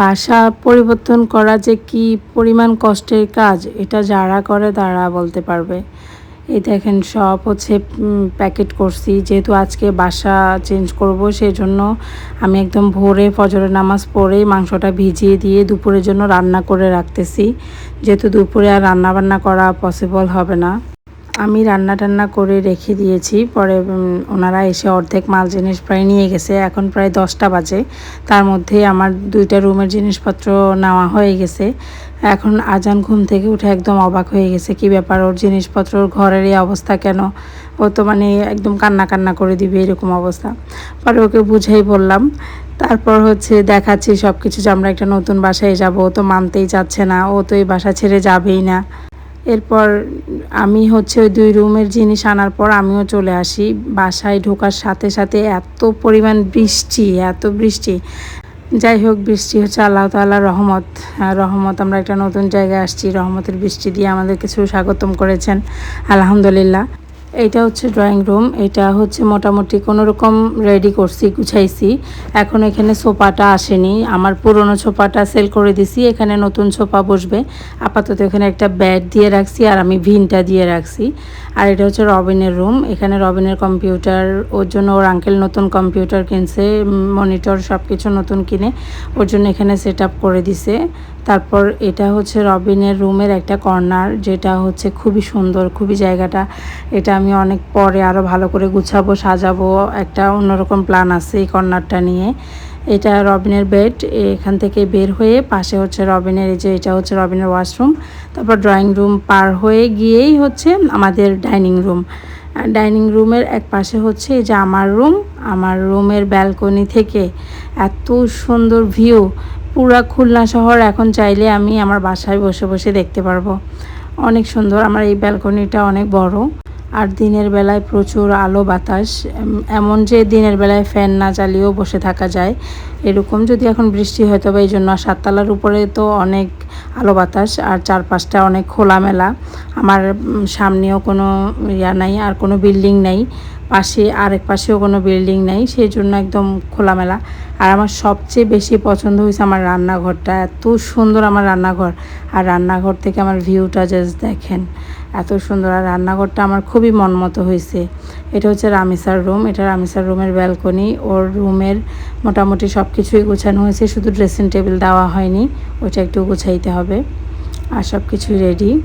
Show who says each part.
Speaker 1: বাসা পরিবর্তন করা যে কি পরিমাণ কষ্টের কাজ, এটা যারা করে তারা বলতে পারবে। এই দেখেন সব হচ্ছে প্যাকেট করছি। যেহেতু আজকে বাসা চেঞ্জ করব সেই জন্য আমি একদম ভোরে ফজরের নামাজ পড়ে মাংসটা ভিজিয়ে দিয়ে দুপুরের জন্য রান্না করে রাখতেছি। যেহেতু দুপুরে আর রান্না বান্না করা পসিবল হবে না। আমি রান্না টান্না করে রেখে দিয়েছি। পরে ওনারা এসে অর্ধেক মাল জিনিস প্রায় নিয়ে গেছে। এখন প্রায় দশটা বাজে। তার মধ্যে আমার দুইটা রুমের জিনিসপত্র নেওয়া হয়ে গেছে। এখন আজান ঘুম থেকে উঠে একদম অবাক হয়ে গেছে, কি ব্যাপার ওর জিনিসপত্র, ওর ঘরের এই অবস্থা কেন? ও তো মানে একদম কান্না কান্না করে দিবে এরকম অবস্থা। পরে ওকে বুঝাই বললাম, তারপর হচ্ছে দেখাচ্ছি সব কিছু যে আমরা একটা নতুন বাসায় যাব। ও তো মানতেই চাচ্ছে না। ও তো এই বাসা ছেড়ে যাবেই না। এরপর আমি হচ্ছে ওই দুই রুমের জিনিস আনার পর আমিও চলে আসি। বাসায় ঢোকার সাথে সাথে এত পরিমাণ বৃষ্টি, এত বৃষ্টি। যাই হোক, বৃষ্টি হচ্ছে আল্লাহ তাল্লাহ রহমত। রহমত, আমরা একটা নতুন জায়গায় আসছি। রহমতের বৃষ্টি দিয়ে আমাদেরকে সুস্বাগতম স্বাগতম করেছেন। আলহামদুলিল্লাহ। এইটা হচ্ছে ড্রয়িং রুম এটা হচ্ছে মোটামুটি কোনো রকম রেডি করছি, গুছাইছি। এখন এখানে সোফাটা আসেনি। আমার পুরনো সোফাটা সেল করে দিছি, এখানে নতুন সোফা বসবে। আপাতত এখানে একটা ব্যাড দিয়ে রাখছি আর আমি ভিনটা দিয়ে রাখছি। আর এটা হচ্ছে রবিনের রুম এখানে রবিনের কম্পিউটার ওর জন্য ওর আঙ্কেল নতুন কম্পিউটার কিনছে মনিটর সব কিছু নতুন কিনে, ওর জন্য এখানে সেট করে দিছে। তারপর এটা হচ্ছে রবিনের রুমের একটা কর্নার, যেটা হচ্ছে খুবই সুন্দর, খুবই জায়গাটা। এটা আমি অনেক পরে আরও ভালো করে গুছাবো, সাজাবো, একটা অন্যরকম প্ল্যান আছে এই কর্নারটা নিয়ে। এটা রবিনের বেড এখান থেকে বের হয়ে পাশে হচ্ছে রবিনের, এই যে এটা হচ্ছে রবিনের ওয়াশরুম তারপর ড্রয়িং রুম পার হয়ে গিয়েই হচ্ছে আমাদের ডাইনিং রুম ডাইনিং রুমের এক পাশে হচ্ছে যে আমার রুম আমার রুমের ব্যালকনি থেকে এত সুন্দর ভিউ পুরা খুলনা শহর এখন চাইলে আমি আমার বাসায় বসে বসে দেখতে পারব। অনেক সুন্দর, আমার এই ব্যালকনিটা অনেক বড়। আর দিনের বেলায় প্রচুর আলো, বাতাস এমন যে দিনের বেলায় ফ্যান না চালিয়েও বসে থাকা যায়। এরকম যদি এখন বৃষ্টি হয়, তবে এই জন্য সাততলার উপরে তো অনেক আলো, বাতাস, আর চারপাশটা অনেক খোলামেলা। আমার সামনেও কোনো ইয়া নাই, আর কোনো বিল্ডিং নেই। পাশে, আরেক পাশেও কোনো বিল্ডিং নেই সেই জন্য একদম খোলামেলা। আর আমার সবচেয়ে বেশি পছন্দ হয়েছে আমার রান্নাঘরটা। এত সুন্দর আমার রান্নাঘর। আর রান্নাঘর থেকে আমার ভিউটা জাস্ট দেখেন। এত সুন্দর। আর রান্নাঘরটা আমার খুবই মনমতো হয়েছে। এটা হচ্ছে রামিসার রুম। এটা রামিসার রুমের ব্যালকনি। ওর রুমের মোটামুটি সব কিছুই গোছানো হয়েছে। শুধু ড্রেসিং টেবিল দেওয়া হয়নি। ওইটা একটু গোছাইতে হবে। আর সব কিছুই রেডি